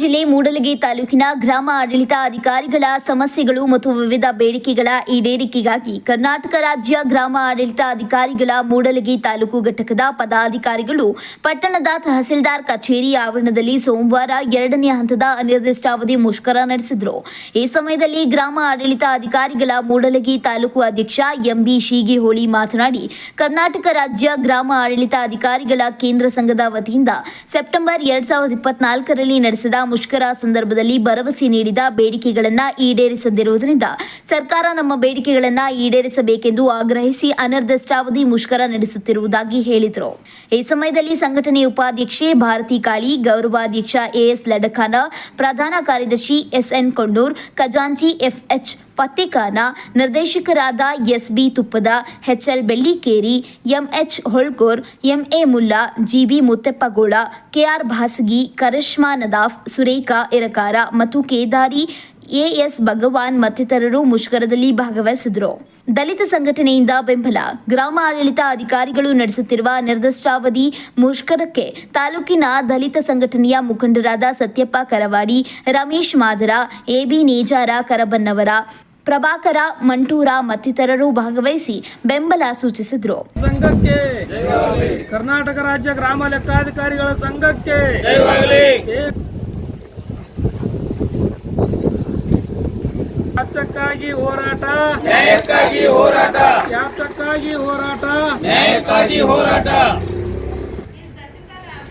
ಜಿಲ್ಲೆ ಮೂಡಲಗಿ ತಾಲೂಕಿನ ಗ್ರಾಮ ಆಡಳಿತ ಅಧಿಕಾರಿಗಳ ಸಮಸ್ಯೆಗಳು ಮತ್ತು ವಿವಿಧ ಬೇಡಿಕೆಗಳ ಈಡೇರಿಕೆಗಾಗಿ ಕರ್ನಾಟಕ ರಾಜ್ಯ ಗ್ರಾಮ ಆಡಳಿತ ಅಧಿಕಾರಿಗಳ ಮೂಡಲಗಿ ತಾಲೂಕು ಘಟಕದ ಪದಾಧಿಕಾರಿಗಳು ಪಟ್ಟಣದ ತಹಸೀಲ್ದಾರ್ ಕಚೇರಿ ಆವರಣದಲ್ಲಿ ಸೋಮವಾರ ಎರಡನೇ ಹಂತದ ಅನಿರ್ದಿಷ್ಟಾವಧಿ ಮುಷ್ಕರ ನಡೆಸಿದರು. ಈ ಸಮಯದಲ್ಲಿ ಗ್ರಾಮ ಆಡಳಿತ ಅಧಿಕಾರಿಗಳ ಮೂಡಲಗಿ ತಾಲೂಕು ಅಧ್ಯಕ್ಷ ಎಂಬಿ ಶೀಗಿಹೋಳಿ ಮಾತನಾಡಿ, ಕರ್ನಾಟಕ ರಾಜ್ಯ ಗ್ರಾಮ ಆಡಳಿತ ಅಧಿಕಾರಿಗಳ ಕೇಂದ್ರ ಸಂಘದ ವತಿಯಿಂದ ಸೆಪ್ಟೆಂಬರ್ ಎರಡ್ ಸಾವಿರದ ಇಪ್ಪತ್ನಾಲ್ಕರಲ್ಲಿ ನಡೆಸಿದ ಮುಷ್ಕರ ಸಂದರ್ಭದಲ್ಲಿ ಭರವಸೆ ನೀಡಿದ ಬೇಡಿಕೆಗಳನ್ನು ಈಡೇರಿಸದಿರುವುದರಿಂದ ಸರ್ಕಾರ ನಮ್ಮ ಬೇಡಿಕೆಗಳನ್ನು ಈಡೇರಿಸಬೇಕೆಂದು ಆಗ್ರಹಿಸಿ ಅನಿರ್ದಿಷ್ಟಾವಧಿ ಮುಷ್ಕರ ನಡೆಸುತ್ತಿರುವುದಾಗಿ ಹೇಳಿದರು. ಈ ಸಮಯದಲ್ಲಿ ಸಂಘಟನೆ ಉಪಾಧ್ಯಕ್ಷೆ ಭಾರತಿ ಕಾಳಿ, ಗೌರವಾಧ್ಯಕ್ಷ ಎಎಸ್ ಲಡಖಾನ ಪ್ರಧಾನ ಕಾರ್ಯದರ್ಶಿ ಎಸ್ಎನ್ ಕೊಂಡೂರ್ ಖಜಾಂಚಿ ಎಫ್ಎಚ್ ಪತ್ತಿಕಾನ ನಿರ್ದೇಶಕರಾದ S B Tuppad, H L Bellikeri M H Holkar, M A Mulla GB Muttappagol KR Bhasagi, Karishma Nadaf, Surekha Irakar ಮತ್ತು ಕೇದಾರಿ ಎಎಸ್ ಭಗವಾನ್ ಮತ್ತಿತರರು ಮುಷ್ಕರದಲ್ಲಿ ಭಾಗವಹಿಸಿದರು. ದಲಿತ ಸಂಘಟನೆಯಿಂದ ಬೆಂಬಲ. ಗ್ರಾಮ ಆಡಳಿತ ಅಧಿಕಾರಿಗಳು ನಡೆಸುತ್ತಿರುವ ನಿರ್ದಿಷ್ಟಾವಧಿ ಮುಷ್ಕರಕ್ಕೆ ತಾಲೂಕಿನ ದಲಿತ ಸಂಘಟನೆಯ ಮುಖಂಡರಾದ ಸತ್ಯಪ್ಪ ಕರವಾಡಿ, ರಮೇಶ್ ಮಾದರ ಎಬಿ ನೇಜಾರ ಕರಬನ್ನವರ ಪ್ರಭಾಕರ ಮಂಟೂರ ಮತ್ತಿತರರು ಭಾಗವಹಿಸಿ ಬೆಂಬಲ ಸೂಚಿಸಿದರು. ಸಂಘಕ್ಕೆ ಕರ್ನಾಟಕ ರಾಜ್ಯ ಗ್ರಾಮ ಲೆಕ್ಕಾಧಿಕಾರಿಗಳ ಸಂಘಕ್ಕೆ ಹತ್ತಕ್ಕಾಗಿ ಹೋರಾಟ. ನ್ಯಾಯಕ್ಕಾಗಿ ಹೋರಾಟ. ಯಾತಕ್ಕಾಗಿ ಹೋರಾಟ. ನ್ಯಾಯಕ್ಕಾಗಿ ಹೋರಾಟ.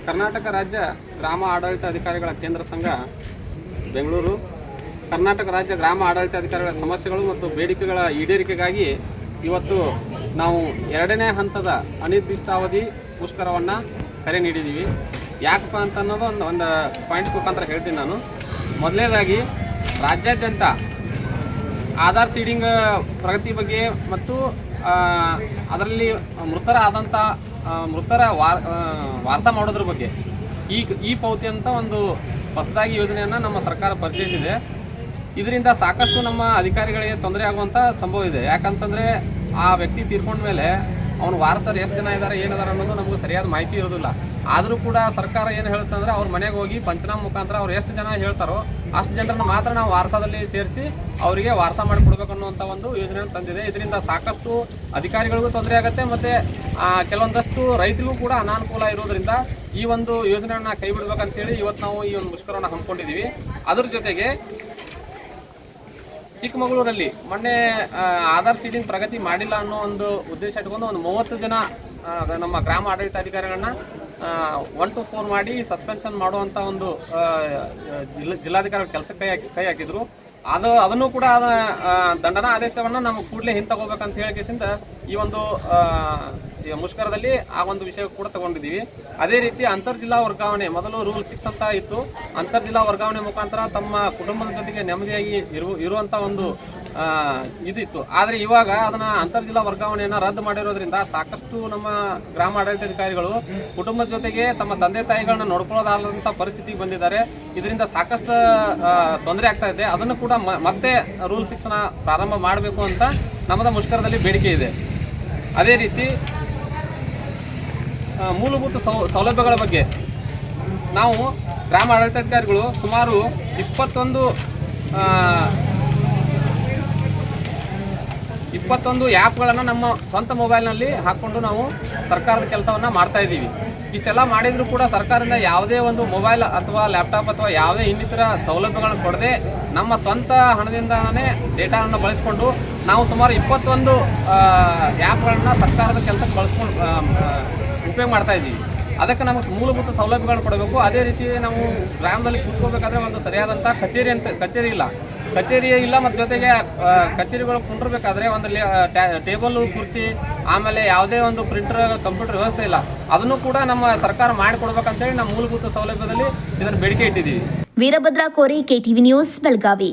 ಕರ್ನಾಟಕ ರಾಜ್ಯ ಗ್ರಾಮ ಆಡಳಿತ ಅಧಿಕಾರಿಗಳ ಕೇಂದ್ರ ಸಂಘ ಬೆಂಗಳೂರು. ಕರ್ನಾಟಕ ರಾಜ್ಯ ಗ್ರಾಮ ಆಡಳಿತ ಅಧಿಕಾರಿಗಳ ಸಮಸ್ಯೆಗಳು ಮತ್ತು ಬೇಡಿಕೆಗಳ ಈಡೇರಿಕೆಗಾಗಿ ಇವತ್ತು ನಾವು ಎರಡನೇ ಹಂತದ ಅನಿರ್ದಿಷ್ಟಾವಧಿ ಮುಷ್ಕರವನ್ನು ಕರೆ ನೀಡಿದ್ದೀವಿ. ಯಾಕಪ್ಪ ಅಂತ ಅನ್ನೋದು ಒಂದು ಒಂದು ಪಾಯಿಂಟ್ ಮುಖಾಂತರ ಹೇಳ್ತೀನಿ ನಾನು. ಮೊದಲನೇದಾಗಿ ರಾಜ್ಯಾದ್ಯಂತ ಆಧಾರ್ ಸೀಡಿಂಗ್ ಪ್ರಗತಿ ಬಗ್ಗೆ ಮತ್ತು ಅದರಲ್ಲಿ ಮೃತರ ಆದಂಥ ಮೃತರ ವಾರ ವಾರಸ ಮಾಡೋದ್ರ ಬಗ್ಗೆ ಈ ಈ ಪೌತಿ ಅಂತ ಒಂದು ಹೊಸದಾಗಿ ಯೋಜನೆಯನ್ನು ನಮ್ಮ ಸರ್ಕಾರ ಪರಿಚಯಿಸಿದೆ. ಇದರಿಂದ ಸಾಕಷ್ಟು ನಮ್ಮ ಅಧಿಕಾರಿಗಳಿಗೆ ತೊಂದರೆ ಆಗುವಂಥ ಸಂಭವ ಇದೆ. ಯಾಕಂತಂದರೆ ಆ ವ್ಯಕ್ತಿ ತೀರ್ಕೊಂಡ ಮೇಲೆ ಅವ್ನ ವಾರಸರು ಎಷ್ಟು ಜನ ಇದ್ದಾರೆ ಏನಿದ್ದಾರೆ ಅನ್ನೋದು ನಮಗೆ ಸರಿಯಾದ ಮಾಹಿತಿ ಇರೋದಿಲ್ಲ. ಆದರೂ ಕೂಡ ಸರ್ಕಾರ ಏನು ಹೇಳುತ್ತೆ ಅಂದರೆ ಅವ್ರ ಮನೆಗೆ ಹೋಗಿ ಪಂಚನಾಮ ಮುಖಾಂತರ ಅವ್ರು ಎಷ್ಟು ಜನ ಹೇಳ್ತಾರೋ ಅಷ್ಟು ಜನರನ್ನು ಮಾತ್ರ ನಾವು ವಾರಸದಲ್ಲಿ ಸೇರಿಸಿ ಅವರಿಗೆ ವಾರಸ ಮಾಡಿಕೊಡ್ಬೇಕು ಅನ್ನುವಂಥ ಒಂದು ಯೋಜನೆಯನ್ನು ತಂದಿದೆ. ಇದರಿಂದ ಸಾಕಷ್ಟು ಅಧಿಕಾರಿಗಳಿಗೂ ತೊಂದರೆ ಆಗುತ್ತೆ ಮತ್ತು ಕೆಲವೊಂದಷ್ಟು ರೈತರಿಗೂ ಕೂಡ ಅನಾನುಕೂಲ ಇರೋದರಿಂದ ಈ ಒಂದು ಯೋಜನೆಯನ್ನು ಕೈ ಬಿಡ್ಬೇಕಂತೇಳಿ ಇವತ್ತು ನಾವು ಈ ಒಂದು ಮುಷ್ಕರವನ್ನು ಹಮ್ಮಿಕೊಂಡಿದ್ದೀವಿ ಅದ್ರ ಜೊತೆಗೆ ಚಿಕ್ಕಮಗಳೂರಲ್ಲಿ ಮೊನ್ನೆ ಆಧಾರ್ ಸೀಡಿಂಗ್ ಪ್ರಗತಿ ಮಾಡಿಲ್ಲ ಅನ್ನೋ ಒಂದು ಉದ್ದೇಶ ಇಟ್ಕೊಂಡು ಒಂದು ಮೂವತ್ತು ಜನ ನಮ್ಮ ಗ್ರಾಮ ಆಡಳಿತಾಧಿಕಾರಿಗಳನ್ನ ಒನ್ ಟು ಫೋರ್ ಮಾಡಿ ಸಸ್ಪೆನ್ಷನ್ ಮಾಡುವಂಥ ಒಂದು ಜಿಲ್ಲಾ ಜಿಲ್ಲ, ಜಿಲ್ಲಾಧಿಕಾರಿಗಳ ಕೆಲಸಕ್ಕೆ ಕೈ ಹಾಕಿ, ಕೈ ಹಾಕಿದ್ರು. ಅದು, ಅದನ್ನು ಕೂಡ ದಂಡನಾ ಆದೇಶವನ್ನು ನಮ್ಮ ಕೂಡಲೇ ಹಿಂತಗೋಬೇಕಂತ ಹೇಳಿಕೆಸಿಂದ ಈ ಒಂದು ಮುಷ್ಕರದಲ್ಲಿ ಆ ಒಂದು ವಿಷಯ ಕೂಡ ತಗೊಂಡಿದ್ದೀವಿ. ಅದೇ ರೀತಿ ಅಂತರ್ ಜಿಲ್ಲಾ ವರ್ಗಾವಣೆ, ಮೊದಲು ರೂಲ್ ಸಿಕ್ಸ್ ಅಂತ ಇತ್ತು. ಅಂತರ್ ಜಿಲ್ಲಾ ವರ್ಗಾವಣೆ ಮುಖಾಂತರ ತಮ್ಮ ಕುಟುಂಬದ ಜೊತೆಗೆ ನೆಮ್ಮದಿಯಾಗಿ ಇರು ಇರುವಂಥ ಒಂದು ಇದಿತ್ತು. ಆದರೆ ಇವಾಗ ಅದನ್ನ ಅಂತರ್ ಜಿಲ್ಲಾ ವರ್ಗಾವಣೆಯನ್ನು ರದ್ದು ಮಾಡಿರೋದ್ರಿಂದ ಸಾಕಷ್ಟು ನಮ್ಮ ಗ್ರಾಮ ಆಡಳಿತಾಧಿಕಾರಿಗಳು ಕುಟುಂಬದ ಜೊತೆಗೆ ತಮ್ಮ ತಂದೆ ತಾಯಿಗಳನ್ನ ನೋಡ್ಕೊಳ್ಳೋದಾದಂಥ ಪರಿಸ್ಥಿತಿಗೆ ಬಂದಿದ್ದಾರೆ. ಇದರಿಂದ ಸಾಕಷ್ಟು ತೊಂದರೆ ಆಗ್ತಾ ಇದೆ. ಅದನ್ನು ಕೂಡ ಮತ್ತೆ ರೂಲ್ ಸಿಕ್ಸ್ನ ಪ್ರಾರಂಭ ಮಾಡಬೇಕು ಅಂತ ನಮ್ಮದ ಮುಷ್ಕರದಲ್ಲಿ ಬೇಡಿಕೆ ಇದೆ. ಅದೇ ರೀತಿ ಮೂಲಭೂತ ಸೌಲಭ್ಯಗಳ ಬಗ್ಗೆ. ನಾವು ಗ್ರಾಮ ಆಡಳಿತಾಧಿಕಾರಿಗಳು ಸುಮಾರು ಇಪ್ಪತ್ತೊಂದು ಇಪ್ಪತ್ತೊಂದು ಆ್ಯಪ್ಗಳನ್ನು ನಮ್ಮ ಸ್ವಂತ ಮೊಬೈಲ್ನಲ್ಲಿ ಹಾಕ್ಕೊಂಡು ನಾವು ಸರ್ಕಾರದ ಕೆಲಸವನ್ನು ಮಾಡ್ತಾ ಇದ್ದೀವಿ. ಇಷ್ಟೆಲ್ಲ ಮಾಡಿದರೂ ಕೂಡ ಸರ್ಕಾರದಿಂದ ಯಾವುದೇ ಒಂದು ಮೊಬೈಲ್ ಅಥವಾ ಲ್ಯಾಪ್ಟಾಪ್ ಅಥವಾ ಯಾವುದೇ ಇನ್ನಿತರ ಸೌಲಭ್ಯಗಳನ್ನು ಕೊಡದೆ ನಮ್ಮ ಸ್ವಂತ ಹಣದಿಂದನೇ ಡೇಟಾವನ್ನು ಬಳಸಿಕೊಂಡು ನಾವು ಸುಮಾರು ಇಪ್ಪತ್ತೊಂದು ಆ್ಯಪ್ಗಳನ್ನು ಸರ್ಕಾರದ ಕೆಲಸಕ್ಕೆ ಬಳಸ್ಕೊಂಡು ಉಪಯೋಗ ಮಾಡ್ತಾ ಇದ್ದೀವಿ. ಅದಕ್ಕೆ ನಮಗೆ ಮೂಲಭೂತ ಸೌಲಭ್ಯಗಳನ್ನು ಕೊಡಬೇಕು. ಅದೇ ರೀತಿ ನಾವು ಗ್ರಾಮದಲ್ಲಿ ಕೂತ್ಕೋಬೇಕಾದ್ರೆ ಒಂದು ಸರಿಯಾದಂಥ ಕಚೇರಿ ಅಂತ ಕಚೇರಿ ಇಲ್ಲ. ಕಚೇರಿ ಇಲ್ಲ ಮತ್ತು ಜೊತೆಗೆ ಕಚೇರಿಗಳು ಕುಂಡಿರ್ಬೇಕಾದ್ರೆ ಒಂದು ಟೇಬಲ್ ಕುರ್ಚಿ, ಆಮೇಲೆ ಯಾವುದೇ ಒಂದು ಪ್ರಿಂಟರ್, ಕಂಪ್ಯೂಟರ್ ವ್ಯವಸ್ಥೆ ಇಲ್ಲ. ಅದನ್ನು ಕೂಡ ನಮ್ಮ ಸರ್ಕಾರ ಮಾಡಿಕೊಡ್ಬೇಕಂತೇಳಿ ನಮ್ಮ ಮೂಲಭೂತ ಸೌಲಭ್ಯದಲ್ಲಿ ಇದನ್ನು ಬೇಡಿಕೆ ಇಟ್ಟಿದ್ದೀವಿ. ವೀರಭದ್ರ ಕೋರಿ ಕೆಟಿವಿ ನ್ಯೂಸ್, ಬೆಳಗಾವಿ.